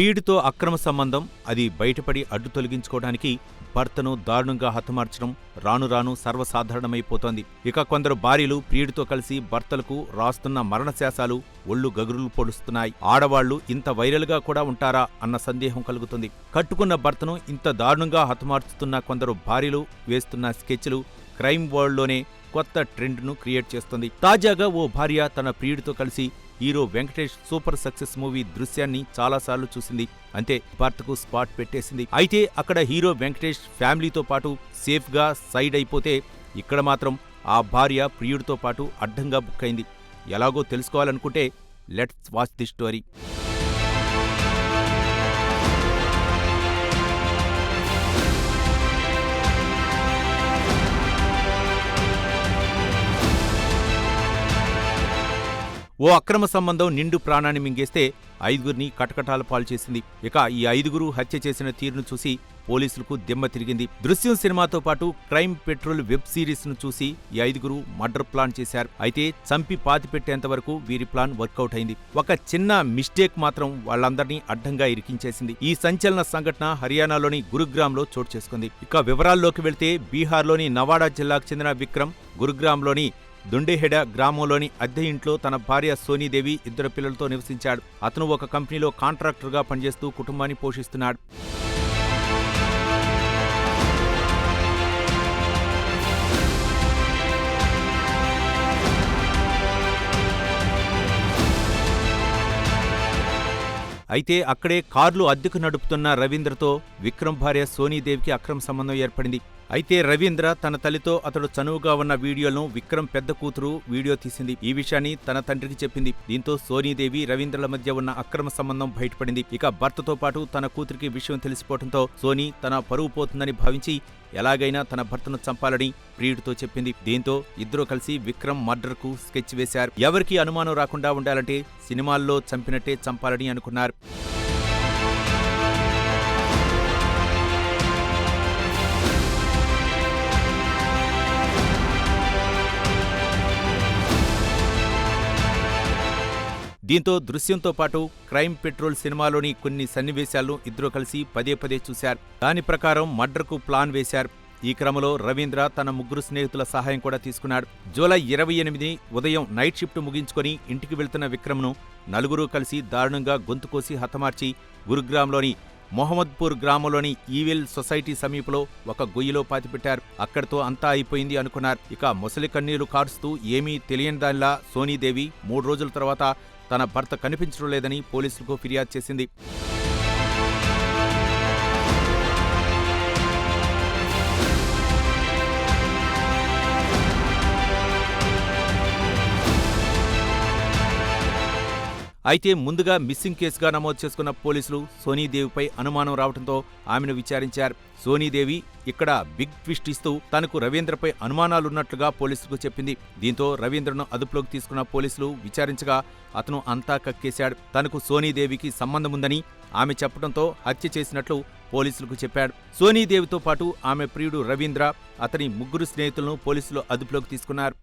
ప్రియుడితో అక్రమ సంబంధం అది బయటపడి అడ్డు తొలగించుకోవడానికి భర్తను దారుణంగా హతమార్చడం రాను రాను సర్వసాధారణమైపోతోంది. ఇక కొందరు భార్యలు ప్రియుడితో కలిసి భర్తలకు రాస్తున్న మరణశాసాలు ఒళ్ళు గగురులు పొడుస్తున్నాయి. ఆడవాళ్ళు ఇంత వైరల్గా కూడా ఉంటారా అన్న సందేహం కలుగుతుంది. కట్టుకున్న భర్తను ఇంత దారుణంగా హతమార్చుతున్న కొందరు భార్యలు వేస్తున్న స్కెచ్లు క్రైమ్ వరల్డ్లోనే కొత్త ట్రెండ్ను క్రియేట్ చేస్తుంది. తాజాగా ఓ భార్య తన ప్రియుడితో కలిసి hero Venkatesh super success movie దృశ్యాన్ని చాలాసార్లు చూసింది. అంతే భర్తకు స్పాట్ పెట్టేసింది. అయితే అక్కడ హీరో వెంకటేష్ ఫ్యామిలీతో పాటు సేఫ్గా సైడ్ అయిపోతే ఇక్కడ మాత్రం ఆ భార్య ప్రియుడితో పాటు అడ్డంగా బుక్ అయింది. ఎలాగో తెలుసుకోవాలనుకుంటే లెట్స్ వాచ్ ది స్టోరీ. ఓ అక్రమ సంబంధం నిండు ప్రాణాన్ని మింగేస్తే ఐదుగురిని కటకటాల పాలు చేసింది. ఇక ఈ ఐదుగురు హత్య చేసిన తీరును చూసి పోలీసులకు దిమ్మ తిరిగింది. దృశ్యం సినిమాతో పాటు క్రైమ్ పెట్రోల్ వెబ్ సిరీస్ను చూసి ఈ ఐదుగురు మర్డర్ ప్లాన్ చేశారు. అయితే చంపి పాతి వరకు వీరి ప్లాన్ వర్కౌట్ అయింది. ఒక చిన్న మిస్టేక్ మాత్రం వాళ్ళందరినీ అడ్డంగా ఇరికించేసింది. ఈ సంచలన సంఘటన హర్యానాలోని గురుగ్రామ్లో చోటు చేసుకుంది. ఇక వివరాల్లోకి వెళ్తే బీహార్లోని నవాడా జిల్లాకు చెందిన విక్రమ్ గురుగ్రామ్లోని దుండేహెడ గ్రామంలోని అద్దె ఇంట్లో తన భార్య సోనీదేవి ఇద్దరు పిల్లలతో నివసించాడు. అతను ఒక కంపెనీలో కాంట్రాక్టర్గా పనిచేస్తూ కుటుంబాన్ని పోషిస్తున్నాడు. అయితే అక్కడే కార్లు అద్దెకు నడుపుతున్న రవీంద్రతో విక్రమ్ భార్య సోనీదేవికి అక్రమ సంబంధం ఏర్పడింది. అయితే రవీంద్ర తన తల్లితో అతడు చనువుగా ఉన్న వీడియోలను విక్రమ్ పెద్ద కూతురు వీడియో తీసింది. ఈ విషయాన్ని తన తండ్రికి చెప్పింది. దీంతో సోనీదేవి రవీంద్రల మధ్య ఉన్న అక్రమ సంబంధం బయటపడింది. ఇక భర్తతో పాటు తన కూతురికి విషయం తెలిసిపోవడంతో సోనీ తన పరువు పోతుందని భావించి ఎలాగైనా తన భర్తను చంపాలని ప్రియుడితో చెప్పింది. దీంతో ఇద్దరూ కలిసి విక్రమ్ మర్డర్కు స్కెచ్ వేశారు. ఎవరికీ అనుమానం రాకుండా ఉండాలంటే సినిమాల్లో చంపినట్టే చంపాలని అనుకున్నారు. దీంతో దృశ్యంతో పాటు క్రైమ్ పెట్రోల్ సినిమాలోని కొన్ని సన్నివేశాలను ఇద్దరూ కలిసి పదే పదే చూశారు. దాని ప్రకారం మర్డర్కు ప్లాన్ వేశారు. ఈ క్రమంలో రవీంద్ర తన ముగ్గురు స్నేహితుల సహాయం కూడా తీసుకున్నాడు. జూలై ఇరవై ఎనిమిది ఉదయం నైట్ షిఫ్ట్ ముగించుకొని ఇంటికి వెళ్తున్న విక్రమ్ను నలుగురు కలిసి దారుణంగా గొంతుకోసి హతమార్చి గురుగ్రామ్లోని మొహమ్మద్పూర్ గ్రామంలోని ఈవెల్ సొసైటీ సమీపంలో ఒక గొయ్యిలో పాతిపెట్టారు. అక్కడితో అంతా అయిపోయింది అనుకున్నారు. ఇక ముసలి కన్నీరు కారుస్తూ ఏమీ తెలియని దానిలా సోనీదేవి మూడు రోజుల తర్వాత తన భర్త కనిపించడం లేదని పోలీసులకు ఫిర్యాదు చేసింది. అయితే ముందుగా మిస్సింగ్ కేసుగా నమోదు చేసుకున్న పోలీసులు సోనీదేవిపై అనుమానం రావడంతో ఆమెను విచారించారు. సోనీదేవి ఇక్కడ బిగ్ ట్విస్ట్ ఇస్తూ తనకు రవీంద్రపై అనుమానాలున్నట్లుగా పోలీసులకు చెప్పింది. దీంతో రవీంద్రను అదుపులోకి తీసుకున్న పోలీసులు విచారించగా అతను అంతా కక్కేశాడు. తనకు సోనీదేవికి సంబంధముందని ఆమె చెప్పడంతో హత్య చేసినట్లు పోలీసులకు చెప్పాడు. సోనీదేవితో పాటు ఆమె ప్రియుడు రవీంద్ర అతని ముగ్గురు స్నేహితులను పోలీసులు అదుపులోకి తీసుకున్నారు.